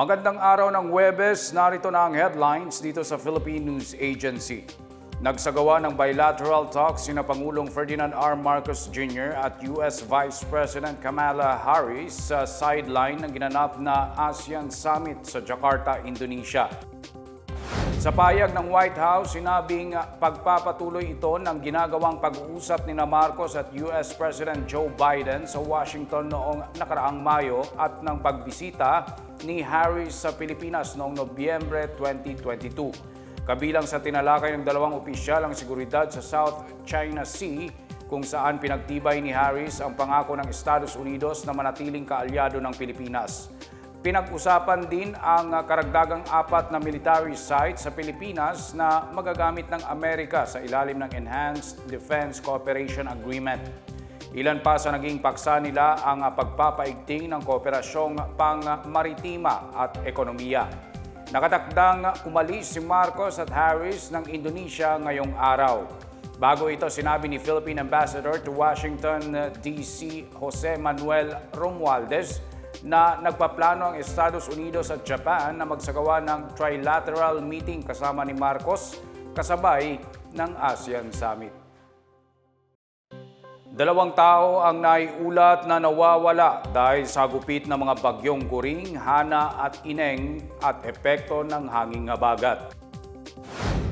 Magandang araw ng Webes, narito na ang headlines dito sa Philippine News Agency. Nagsagawa ng bilateral talks sina Pangulong Ferdinand R. Marcos Jr. at US Vice President Kamala Harris sa sideline ng ginanap na ASEAN Summit sa Jakarta, Indonesia. Sa payag ng White House, sinabing pagpapatuloy ito ng ginagawang pag-uusap ni Marcos at US President Joe Biden sa Washington noong nakaraang Mayo at ng pagbisita ni Harris sa Pilipinas noong Nobyembre 2022. Kabilang sa tinalakay ng dalawang opisyal ang seguridad sa South China Sea kung saan pinagtibay ni Harris ang pangako ng Estados Unidos na manatiling kaalyado ng Pilipinas. Pinag-usapan din ang karagdagang apat na military sites sa Pilipinas na magagamit ng Amerika sa ilalim ng Enhanced Defense Cooperation Agreement. Ilan pa sa naging paksa nila ang pagpapaigting ng kooperasyong pang-maritima at ekonomiya. Nakatakdang umalis si Marcos at Harris ng Indonesia ngayong araw. Bago ito, sinabi ni Philippine Ambassador to Washington, D.C. Jose Manuel Romualdez na nagpaplano ang Estados Unidos at Japan na magsagawa ng trilateral meeting kasama ni Marcos kasabay ng ASEAN Summit. Dalawang tao ang naiulat na nawawala dahil sa gupit ng mga bagyong Guring, Hana at Ineng at epekto ng hanging habagat.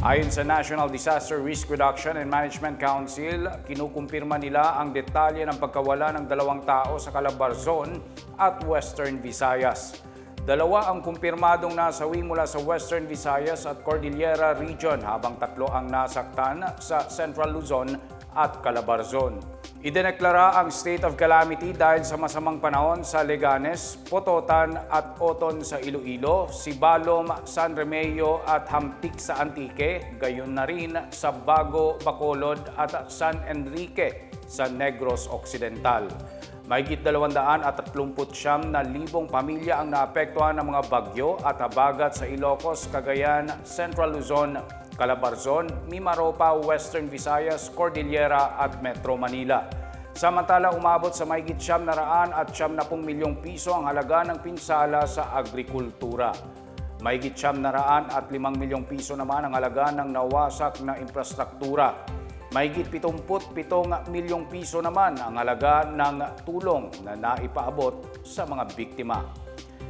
Ayon sa National Disaster Risk Reduction and Management Council, kinukumpirma nila ang detalye ng pagkawala ng dalawang tao sa Calabarzon at Western Visayas. Dalawa ang kumpirmadong nasawi mula sa Western Visayas at Cordillera Region habang tatlo ang nasaktan sa Central Luzon at Calabarzon. Idineklara ang state of calamity dahil sa masamang panahon sa Leganes, Pototan at Oton sa Iloilo, Sibalom, San Remeo at Hamtik sa Antique, gayon na rin sa Bago, Bacolod at San Enrique sa Negros Occidental. Mahigit 239 na libong pamilya ang naapektuhan ng mga bagyo at habagat sa Ilocos, Cagayan, Central Luzon, Calabarzon, Mimaropa, Western Visayas, Cordillera at Metro Manila. Samantala, umabot sa mahigit siyam na raan at siyam na pung milyong piso ang halaga ng pinsala sa agrikultura. Mahigit siyam na raan at limang milyong piso naman ang halaga ng nawasak na infrastruktura. Mahigit 77 milyong piso naman ang halaga ng tulong na naipaabot sa mga biktima.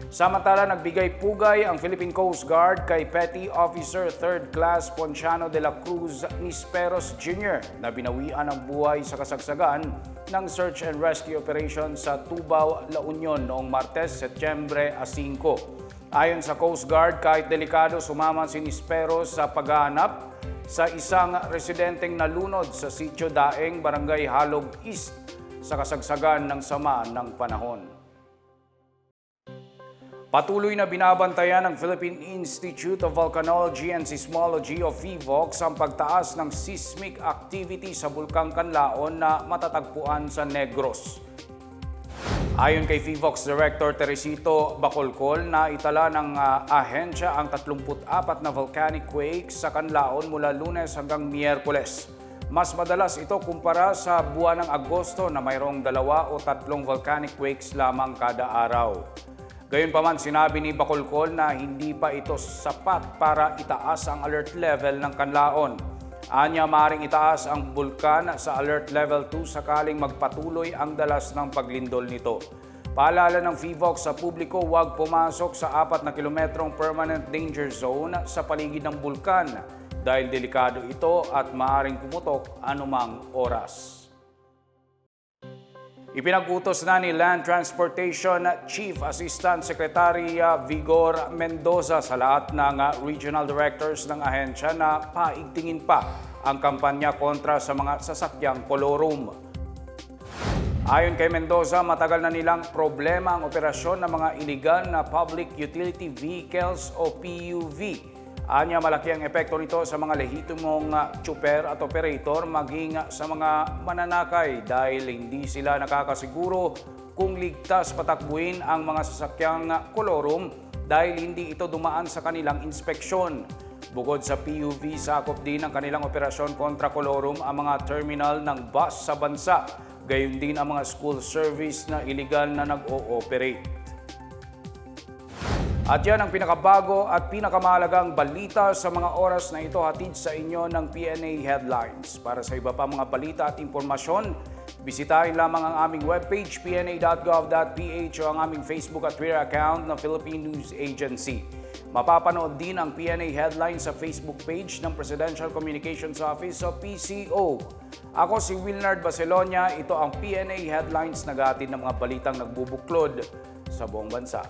Samantala, nagbigay pugay ang Philippine Coast Guard kay Petty Officer 3rd Class Ponciano de la Cruz Nisperos Jr. na binawian ang buhay sa kasagsagan ng search and rescue operation sa Tubao, La Union noong Martes, Setyembre 5. Ayon sa Coast Guard, kahit delikado sumaman si Nisperos sa paghahanap sa isang residenteng nalunod sa Sitio Daeng, Barangay Halog East sa kasagsagan ng sama ng panahon. Patuloy na binabantayan ng Philippine Institute of Volcanology and Seismology o PHIVOLCS ang pagtaas ng seismic activity sa Bulkang Kanlaon na matatagpuan sa Negros. Ayon kay PHIVOLCS Director Teresito Bacolcol na itala ng uh, ahensya ang 34 na volcanic quakes sa Kanlaon mula lunes hanggang miyerkules. Mas madalas ito kumpara sa buwan ng Agosto na mayroong dalawa o tatlong volcanic quakes lamang kada araw. Gayunpaman sinabi ni Bacolcol na hindi pa ito sapat para itaas ang alert level ng kanlaon. Anya maring itaas ang bulkan sa alert level 2 sakaling magpatuloy ang dalas ng paglindol nito. Paalala ng FIVOX sa publiko huwag pumasok sa 4 na kilometrong permanent danger zone sa paligid ng bulkan dahil delikado ito at maaring pumutok anumang oras. Ipinag-utos na ni Land Transportation Chief Assistant Secretary uh, Vigor Mendoza sa lahat ng uh, regional directors ng ahensya na paigtingin pa ang kampanya kontra sa mga sasakyang kolorum. Ayon kay Mendoza, matagal na nilang problema ang operasyon ng mga iligal na Public Utility Vehicles o PUV Anya malaki ang epekto nito sa mga lehitimong uh, tsuper at operator maging uh, sa mga mananakay dahil hindi sila nakakasiguro kung ligtas patakbuhin ang mga sasakyang uh, kolorum dahil hindi ito dumaan sa kanilang inspeksyon. Bukod sa PUV, sakop din ang kanilang operasyon kontra kolorum ang mga terminal ng bus sa bansa. Gayon din ang mga school service na iligal na nag-ooperate. At yan ang pinakabago at pinakamahalagang balita sa mga oras na ito hatid sa inyo ng PNA Headlines. Para sa iba pa mga balita at impormasyon, bisitahin lamang ang aming webpage pna.gov.ph o ang aming Facebook at Twitter account na Philippine News Agency. Mapapanood din ang PNA Headlines sa Facebook page ng Presidential Communications Office o PCO. Ako si Wilnard Baselonia, ito ang PNA Headlines na ng mga balitang nagbubuklod sa buong bansa.